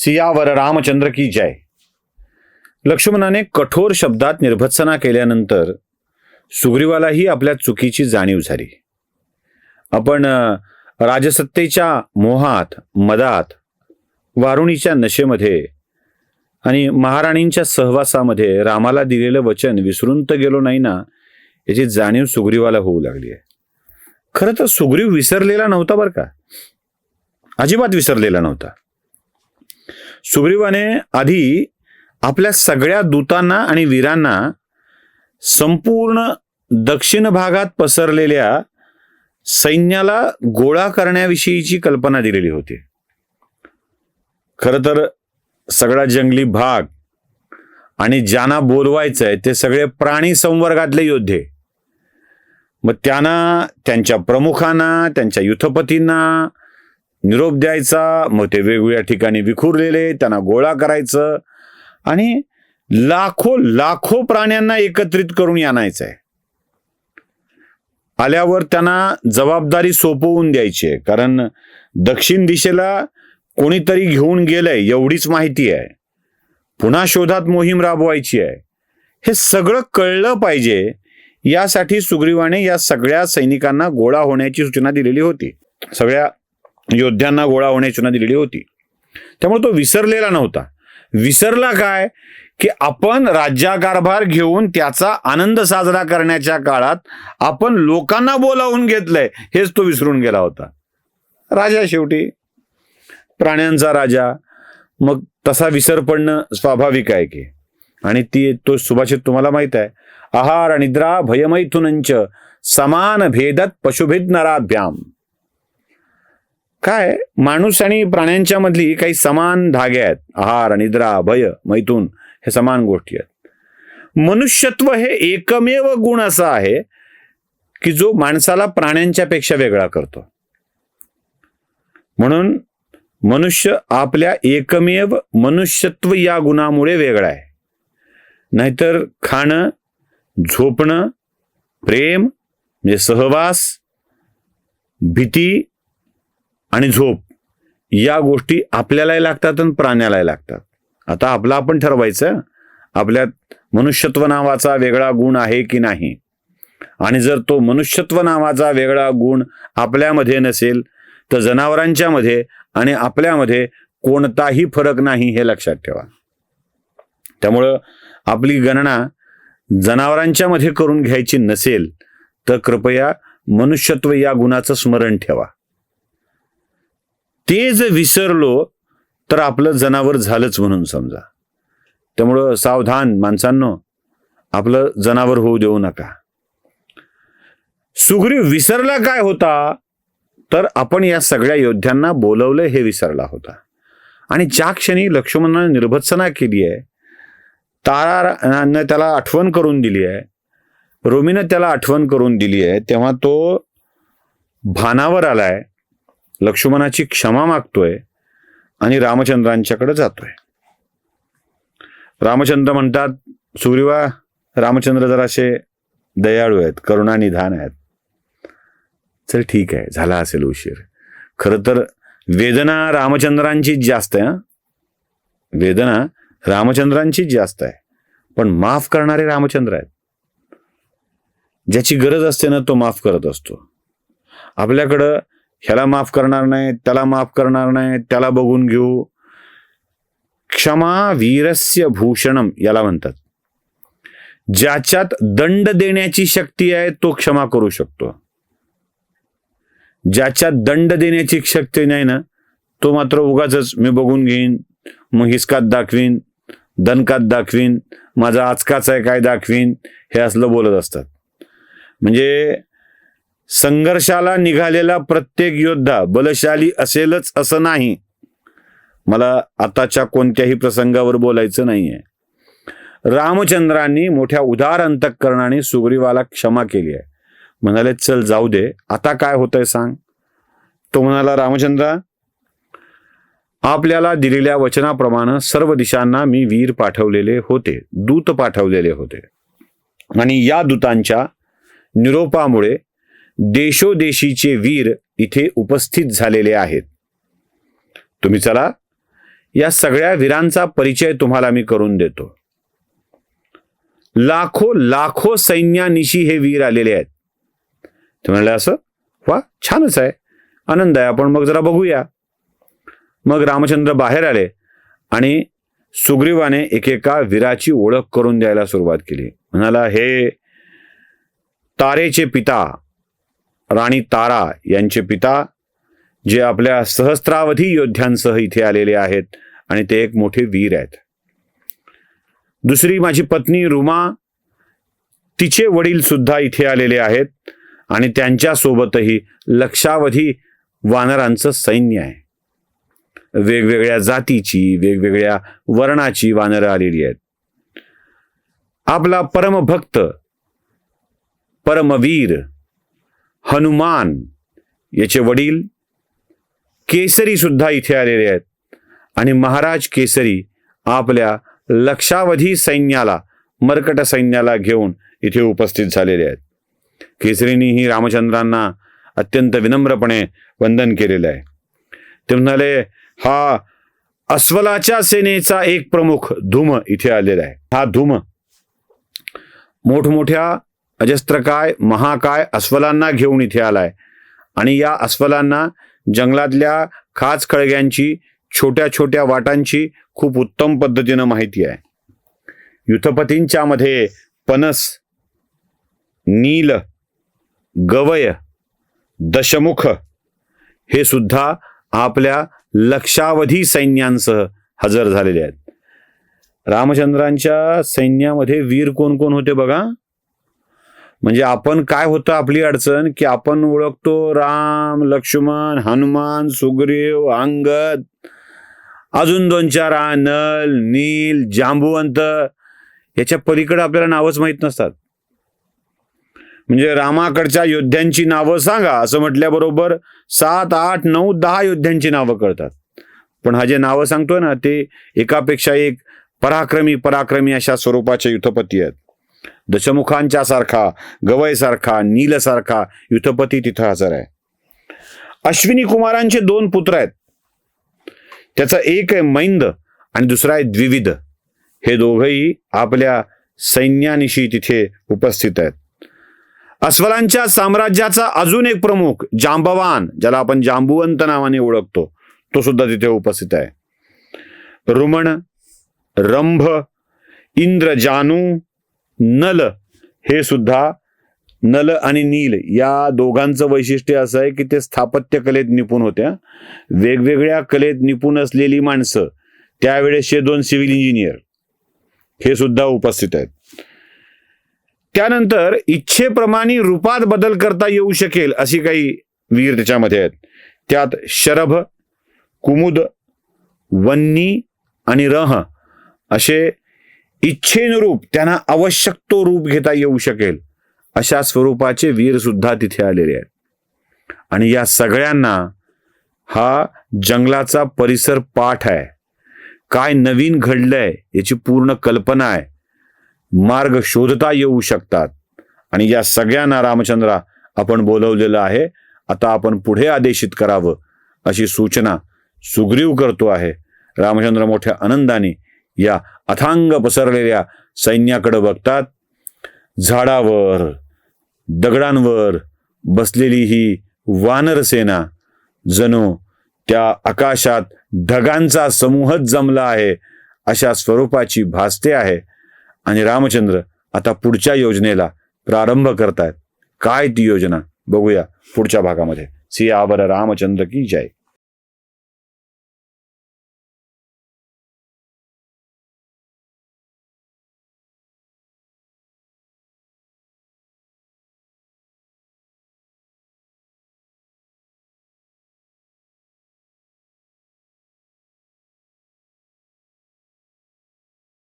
सियावर रामचंद्र की जय. लक्ष्मणाने कठोर शब्दात निर्भत्सना केल्यानंतर सुग्रीवालाही आपल्या चुकीची जाणीव झाली. आपण राजसत्तेच्या मोहात मदात वारुणीच्या नशेमध्ये आणि महाराणींच्या सहवासामध्ये रामाला दिलेलं वचन विसरून तर गेलो नाही ना याची जाणीव सुग्रीवाला होऊ लागली आहे. खरं तर सुग्रीव विसरलेला नव्हता बरं का? अजिबात विसरलेला नव्हता. सुग्रीवाने आधी आपल्या सगळ्या दूतांना आणि वीरांना संपूर्ण दक्षिण भागात पसरलेल्या सैन्याला गोळा करण्याविषयीची कल्पना दिलेली होती. खरं तर सगळा जंगली भाग आणि ज्यांना बोलवायचं आहे ते सगळे प्राणी संवर्गातले योद्धे. मग त्यांना त्यांच्या प्रमुखांना त्यांच्या युथपतींना निरोप द्यायचा मग ते वेगवेगळ्या ठिकाणी विखुरलेले त्यांना गोळा करायचं आणि लाखो लाखो प्राण्यांना एकत्रित करून आणायचं आहे. आल्यावर त्यांना जबाबदारी सोपवून द्यायची आहे. कारण दक्षिण दिशेला कोणीतरी घेऊन गेलंय एवढीच माहिती आहे. पुन्हा शोधात मोहीम राबवायची आहे. हे सगळं कळलं पाहिजे. यासाठी सुग्रीवाने या सगळ्या सैनिकांना गोळा होण्याची सूचना दिलेली होती. सगळ्या योद्ध्यांना गोळा होण्याची सूचना दिलेली होती. त्यामुळे तो विसरलेला नव्हता. विसरला काय? की आपण राज्याकारभार घेऊन त्याचा आनंद साजरा करण्याच्या काळात आपण लोकांना बोलावून घेतलंय हेच तो विसरून गेला होता. राजा शेवटी. प्राण्यांचा राजा. मग तसा विसर पडणं स्वाभाविक आहे की? आणि ती तो सुभाषित तुम्हाला माहीत आहे. आहार निद्रा भयमैथुनंच समान भेदत पशुभेद नराभ्याम काय? माणूस आणि प्राण्यांच्या मधली काही समान धागे आहेत. आहार निद्रा भय मैथून हे समान गोष्टी आहेत. मनुष्यत्व हे एकमेव गुण असा आहे की जो माणसाला प्राण्यांच्या पेक्षा वेगळा करतो. म्हणून मनुष्य आपल्या एकमेव मनुष्यत्व या गुणामुळे वेगळा आहे. नाहीतर खाणं झोपणं प्रेम म्हणजे सहवास भीती आणि झोप. या गोष्टी आपल्यालाही लागतात आणि प्राण्यालाही लागतात. आता आपलं आपण ठरवायचं आपल्यात मनुष्यत्व नावाचा वेगळा गुण आहे की नाही? आणि जर तो मनुष्यत्व नावाचा वेगळा गुण आपल्यामध्ये नसेल तर जनावरांच्या मध्ये आणि आपल्यामध्ये कोणताही फरक नाही हे लक्षात ठेवा. त्यामुळं आपली गणना जनावरांच्या मध्ये करून घ्यायची नसेल तर कृपया मनुष्यत्व या गुणाचं स्मरण ठेवा. ते जर विसरलो तर आपलं जनावर झालंच म्हणून समजा. त्यामुळं सावधान माणसांनो आपलं जनावर होऊ देऊ नका. सुग्रीव विसरला काय होता? तर आपण या सगळ्या योद्ध्यांना बोलवलं हे विसरला होता. आणि ज्या क्षणी लक्ष्मणानं निर्भत्सना केली आहे तारानं त्याला आठवण करून दिली आहे रोमीनं त्याला आठवण करून दिली आहे तेव्हा तो भानावर आलाय. लक्ष्मणाची क्षमा मागतोय आणि रामचंद्रांच्याकडे जातोय. रामचंद्र म्हणतात सुग्रीवा रामचंद्र जराशे दयाळू आहेत करुणानिधान आहेत. चल ठीक आहे झाला असेल उशीर. खरं तर वेदना रामचंद्रांचीच जास्त आहे वेदना रामचंद्रांचीच जास्त आहे. पण माफ करणारे रामचंद्र आहेत. ज्याची गरज असते ना तो माफ करत असतो. आपल्याकडं ह्याला माफ करणार नाही त्याला माफ करणार नाही त्याला बघून घेऊ. क्षमा वीरस्य भूषणम याला म्हणतात. ज्याच्यात दंड देण्याची शक्ती आहे तो क्षमा करू शकतो. ज्याच्यात दंड देण्याची शक्ती नाही ना तो मात्र उगाच मी बघून घेईन मग हिसकात दाखवीन दणकात दाखवीन माझा आचकाच आहे काय दाखवीन हे असलं बोलत असतात. म्हणजे संघर्षाला निघालेला प्रत्येक योद्धा बलशाली असेलच असं नाही. मला आताच्या कोणत्याही प्रसंगावर बोलायचं नाहीये. रामचंद्रांनी मोठ्या उदार अंतकरणाने सुग्रीवाला क्षमा केली आहे. म्हणाले चल जाऊ दे. आता काय होतंय सांग. तो म्हणाला रामचंद्र आपल्याला दिलेल्या वचनाप्रमाणे सर्व दिशांना मी वीर पाठवलेले होते दूत पाठवलेले होते. आणि या दूतांच्या निरोपामुळे देशोदेशीचे वीर इथे उपस्थित झालेले आहेत. तुम्ही चला या सगळ्या वीरांचा परिचय तुम्हाला मी करून देतो. लाखो लाखो सैन्यानिशी हे वीर आलेले आहेत. ते म्हणाले असं? वा छानच आहे. आनंद आहे. आपण मग जरा बघूया. मग रामचंद्र बाहेर आले आणि सुग्रीवाने एकेका वीराची ओळख करून द्यायला सुरुवात केली. म्हणाला हे तारेचे पिता राणी तारा यांचे पिता जे आपल्या सहस्त्रावधी योद्ध्यांसह इथे आलेले आहेत आणि ते एक मोठे वीर आहेत. दुसरी माझी पत्नी रुमा तिचे वडील सुद्धा इथे आलेले आहेत आणि त्यांच्या सोबतही लक्षावधी वानरांचं सैन्य आहे. वेगवेगळ्या जातीची वेगवेगळ्या वर्णाची वानरं आलेली आहेत. आपला परमभक्त परमवीर हनुमान याचे वडील केसरी सुद्धा इथे आलेले आहेत. आणि महाराज केसरी आपल्या लक्षावधी सैन्याला मर्कट सैन्याला घेऊन इथे उपस्थित झालेले आहेत. केसरीनीही रामचंद्रांना अत्यंत विनम्रपणे वंदन केलेलं आहे. ते म्हणाले हा अस्वलाच्या सेनेचा एक प्रमुख धूम इथे आलेला आहे. हा धूम मोठमोठ्या अजस्त्रकाय महाकाय अस्वलांना घेऊन इथे आलाय. आणि या अस्वलांना जंगलातल्या खाच खळग्यांची छोट्या छोट्या वाटांची खूप उत्तम पद्धतीनं माहिती आहे. युथपतींच्या मध्ये पनस नील गवय दशमुख हे सुद्धा आपल्या लक्षावधी सैन्यांसह हजर झालेले आहेत. रामचंद्रांच्या सैन्यामध्ये वीर कोण कोण होते बघा? म्हणजे आपण काय होतं आपली अडचण? की आपण ओळखतो राम लक्ष्मण हनुमान सुग्रीव अंगद अजून दोन चार नल नील जांबुवंत. याच्या पलीकडे आपल्याला नावच माहीत नसतात. म्हणजे रामाकडच्या योद्ध्यांची नावं सांगा असं म्हटल्याबरोबर सात आठ नऊ दहा योद्ध्यांची नावं कळतात. पण हा जे नावं सांगतोय ना ते एकापेक्षा एक पराक्रमी पराक्रमी अशा स्वरूपाचे युथपती आहेत. दशमुखांच्या सारखा गवयसारखा नीलसारखा युथपती तिथं हजर आहे. अश्विनी कुमारांचे दोन पुत्र आहेत. त्याचा एक आहे मैंद आणि दुसरा आहे द्विविध. हे दोघही आपल्या सैन्यानिशी तिथे उपस्थित आहेत. अस्वलांच्या साम्राज्याचा अजून एक प्रमुख जांबवान ज्याला आपण जांबुवंत नावाने ओळखतो तो सुद्धा तिथे उपस्थित आहे. रुमण रंभ इंद्रजानू नल हे सुद्धा नल आणि नील या दोघांचं वैशिष्ट्य असं आहे की ते स्थापत्य कलेत निपुण होत्या. वेगवेगळ्या कलेत निपुण असलेली माणसं त्यावेळेसचे दोन सिव्हिल इंजिनियर हे सुद्धा उपस्थित आहेत. त्यानंतर इच्छेप्रमाणे रूपात बदल करता येऊ शकेल अशी काही वीर त्याच्यामध्ये आहेत. त्यात शरभ कुमुद वन्नी आणि रह असे इच्छेनुरूप त्यांना आवश्यक तो रूप घेता येऊ शकेल अशा स्वरूपाचे वीर सुद्धा तिथे आलेले आहेत. आणि या सगळ्यांना हा जंगलाचा परिसर पाठ आहे. काय नवीन घडलंय याची पूर्ण कल्पना आहे. मार्ग शोधता येऊ शकतात. आणि या सगळ्यांना रामचंद्रा आपण बोलवलेलं आहे. आता आपण पुढे आदेशित करावं अशी सूचना सुग्रीव करतो आहे. रामचंद्र मोठ्या आनंदाने या अथांग पसरलेल्या सैन्याकडे बघतात. झाडावर दगडांवर बसलेली ही वानरसेना जणू त्या आकाशात ढगांचा समूहच जमला आहे अशा स्वरूपाची भासते आहे. आणि रामचंद्र आता पुढच्या योजनेला प्रारंभ करतायत. काय ती योजना? बघूया पुढच्या भागामध्ये. सियावर रामचंद्र की जय.